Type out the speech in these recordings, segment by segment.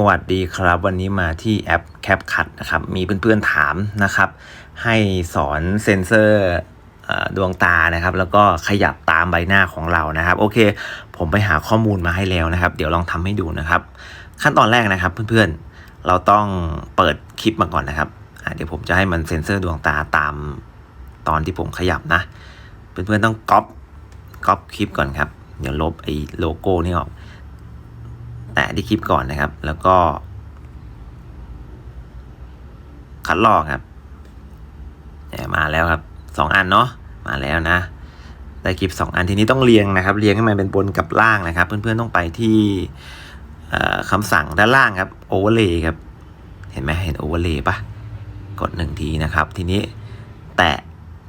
สวัสดีครับ วันนี้มาที่แอป CapCut นะครับ มีเพื่อนๆถามนะครับ ให้สอนเซ็นเซอร์ดวงตานะครับ แล้วก็ขยับตามใบหน้าของเรานะครับ โอเค ผมไปหาข้อมูลมาให้แล้วนะครับ เดี๋ยวลองทำให้ดูนะครับ ขั้นตอนแรกนะครับเพื่อนๆ เราต้องเปิดคลิปมาก่อนนะครับเดี๋ยวผมจะให้มันเซ็นเซอร์ดวงตาตามตอนที่ผมขยับนะ เพื่อนๆต้องก๊อปก๊อปคลิปก่อนครับ เดี๋ยวลบไอ้โลโก้นี่ออก ตะที่คลิปก่อนนะครับ แล้วก็ คัดลอกครับเนี่ยมาแล้วครับสองอันเนาะมาแล้วนะได้คลิปสองอันทีนี้ต้องเรียงนะครับ เรียงให้มันเป็นบนกับล่างนะครับ เพื่อนๆต้องไปที่คำสั่งด้านล่างครับ overlay ครับ เห็นไหมเห็น overlay ปะกดหนึ่งทีนะครับ ทีนี้แตะ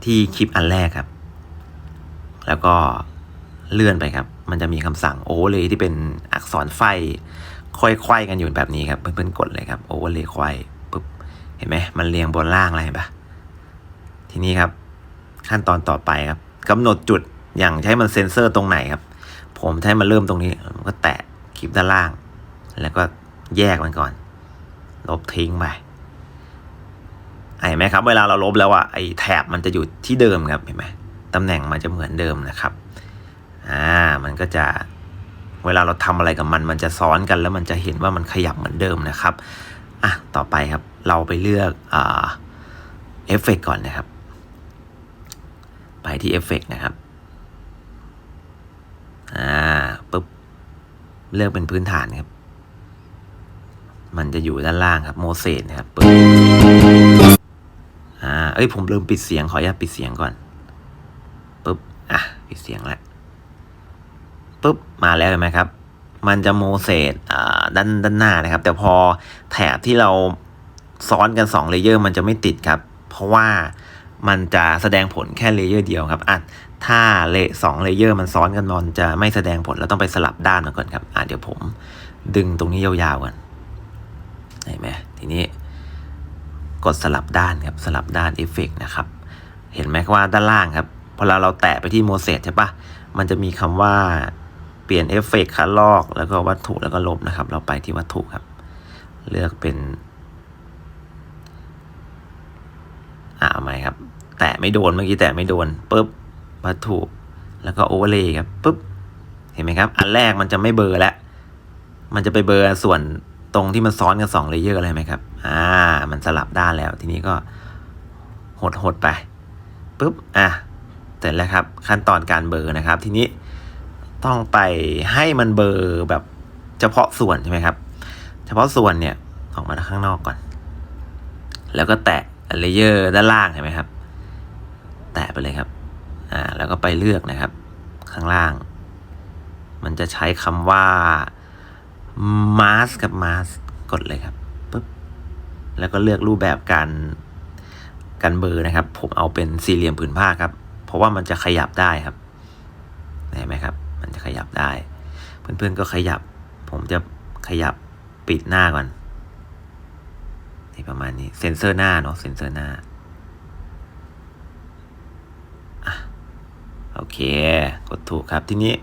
ที่คลิปอันแรกครับ แล้วก็เลื่อนไปครับ มันจะมีคำสั่ง overlay ที่เป็นอักษรไฟค่อยๆกันอยู่แบบนี้ครับเพื่อนๆกดเลยครับ overlay ค่อยปุ๊บเห็นไหมมันเรียงบนล่างอะไรเห็นปะทีนี้ครับ ขั้นตอนต่อไปครับกำหนดจุดอย่างใช้มันเซ็นเซอร์ตรงไหนครับ ผมใช้มันเริ่มตรงนี้ก็แตะคลิปด้านล่าง แล้วก็แยกมันก่อน ลบทิ้งไปเห็นไหมครับ เวลาเราลบแล้วอะไอ้แถบมันจะอยู่ที่เดิมครับเห็นไหมตำแหน่งมันจะเหมือนเดิมนะครับ มันก็จะเวลาเราทำอะไรกับมัน มันจะซ้อนกัน แล้วมันจะเห็นว่ามันขยับเหมือนเดิมนะครับอะต่อไปครับเราไปเลือกเอฟเฟกก่อนนะครับ ไปที่เอฟเฟกนะครับอ่าปุ๊บเลือกเป็นพื้นฐานครับ มันจะอยู่ด้านล่างครับโมเสสนะครับปึ๊บอ่าเอ้ยผมลืมปิดเสียงขออนุญาตปิดเสียงก่อนปุ๊บอะปิดเสียงแล้ว ปุ๊บมาแล้วเห็นไหมครับ มันจะโมเสสด้านด้านหน้านะครับ แต่พอแถบที่เราซ้อนกัน2เลเยอร์มันจะไม่ติดครับ เพราะว่ามันจะแสดงผลแค่เลเยอร์เดียวครับอะถ้าเลสองเลเยอร์มันซ้อนกันมันจะไม่แสดงผลเราต้องไปสลับด้านมาก่อนครับอะเดี๋ยวผมดึงตรงนี้ยาวๆก่อนเห็นไหมทีนี้กดสลับด้านครับสลับด้านเอฟเฟกนะครับ เห็นไหมว่าด้านล่างครับพอเราเราแตะไปที่โมเสสใช่ปะมันจะมีคำว่า ปลี่ยนเอฟเฟกต์คัดลอกแล้วก็วัตถุแล้วก็ลบนะครับ เราไปที่วัตถุครับ เลือกเป็นอ่าเอาใหม่ครับ แตะไม่โดนเมื่อกี้แตะไม่โดนปุ๊บวัตถุแล้วก็โอเวอร์เลย์ครับปุ๊บเห็นไหมครับ อันแรกมันจะไม่เบลอแล้วมันจะไปเบลอส่วนตรงที่มันซ้อนกันสองเลเยอร์อะไรไหมครับอ่ามันสลับด้านแล้ว ทีนี้ก็หดหดไปปุ๊บอะเสร็จแล้วครับ ขั้นตอนการเบลอนะครับ ทีนี้ ต้องไปให้มันเบลอแบบเฉพาะส่วนใช่ไหมครับ เฉพาะส่วนเนี่ยออกมาข้างนอกก่อน แล้วก็แตะเลเยอร์ด้านล่างเห็นไหมครับ แตะไปเลยครับ อ่า แล้วก็ไปเลือกนะครับ ข้างล่าง มันจะใช้คำว่า mask กับ mask กดเลยครับปุ๊บ แล้วก็เลือกรูปแบบการการเบอร์นะครับ ผมเอาเป็นสี่เหลี่ยมผืนผ้าครับ เพราะว่ามันจะขยับได้ครับเห็นไหมครับ มันจะขยับได้ เพื่อนๆก็ขยับ ผมจะขยับปิดหน้าก่อนนี่ประมาณนี้เซ็นเซอร์หน้าเนาะเซ็นเซอร์หน้าอโอเค กดถูกครับทีนี้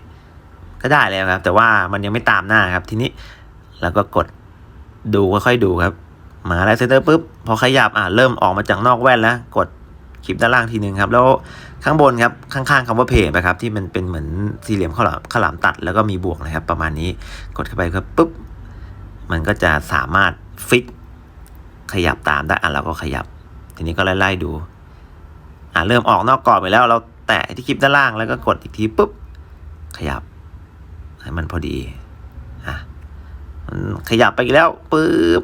ก็ได้แล้วครับ แต่ว่ามันยังไม่ตามหน้าครับทีนี้แล้วก็กดดูค่อยๆดูครับ มาแล้วเซนเตอร์ปุ๊บพอขยับอะเริ่มออกมาจากนอกแว่นแล้ว กด คลิปด้านล่างทีหนึ่งครับ แล้วข้างบนครับข้างๆคำว่าเพจนะครับที่มันเป็นเหมือนสี่เหลี่ยมข้าวหลามข้าวหลามตัดแล้วก็มีบวกนะครับ ประมาณนี้กดเข้าไปครับปุ๊บมันก็จะสามารถฟิกขยับตามได้อะเราก็ขยับ ทีนี้ก็ไล่ๆดูอะเริ่มออกนอกกรอบไปแล้ว เราแตะที่คลิปด้านล่างแล้วก็กดอีกทีปุ๊บขยับ ให้มันพอดีอะขยับไปอีกแล้วปุ๊บ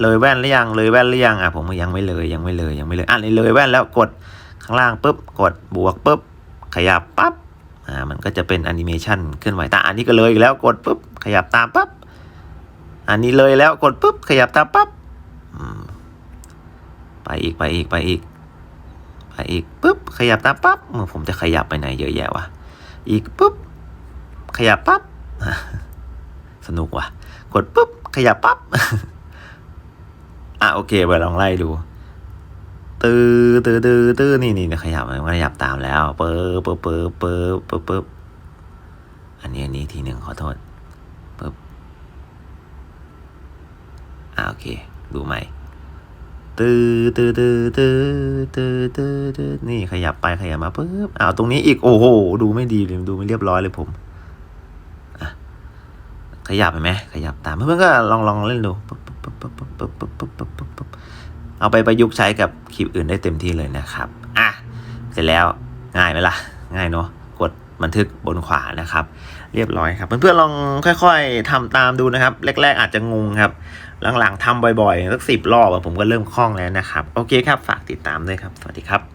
เลยแว่นหรือยังเลยแว่นหรือยังอะผมยังไม่เลยยังไม่เลยยังไม่เลยอะเลยแว่นแล้วกดข้างล่างปุ๊บกดบวกปุ๊บขยับปั๊บอ่ามันก็จะเป็นแอนิเมชันเคลื่อนไหวตาอันนี้ก็เลยอีกแล้วกดปุ๊บขยับตามปั๊บอันนี้เลยแล้วกดปุ๊บขยับตามปั๊บอืมไปอีกไปอีกไปอีกไปอีกปุ๊บขยับตามปั๊บอืมผมจะขยับไปไหนเยอะแยะวะอีกปุ๊บขยับปั๊บสนุกว่ะกดปุ๊บขยับปั๊บ อะโอเคไปลองไล่ดูตื้อตื้อตื้อตื้อนี่นี่ขยับมันขยับตามแล้วเปิบเปิบเปิบเปิบเปิบเปิบอันนี้อันนี้ทีหนึ่งขอโทษปึ๊บอ่าโอเค ดูใหม่ตื้อตื้อตื้อตื้อตื้อตื้อตื้อนี่ขยับไปขยับมาปุ๊บอ้าวตรงนี้อีกโอ้โหดูไม่ดีเลยดูไม่เรียบร้อยเลยผมอะขยับเห็นไหมขยับตามเพื่อนๆก็ลองลองเล่นดูปุ๊บ ปุ๊บปุ๊บปุ๊บปุ๊บปุ๊บปุ๊บปุ๊บปุ๊บเอาไปประยุกต์ใช้กับคลิปอื่นได้เต็มที่เลยนะครับ อะ เสร็จแล้วง่ายไหมล่ะ ง่ายเนาะ กดบันทึกบนขวานะครับ เรียบร้อยครับ เพื่อนๆลองค่อย ๆทำตามดูนะครับ แรก ๆ อาจจะงงครับ หลังๆทำบ่อยๆสักสิบรอบผมก็เริ่มคล่องแล้วนะครับ โอเคครับ ฝากติดตามด้วยครับ สวัสดีครับ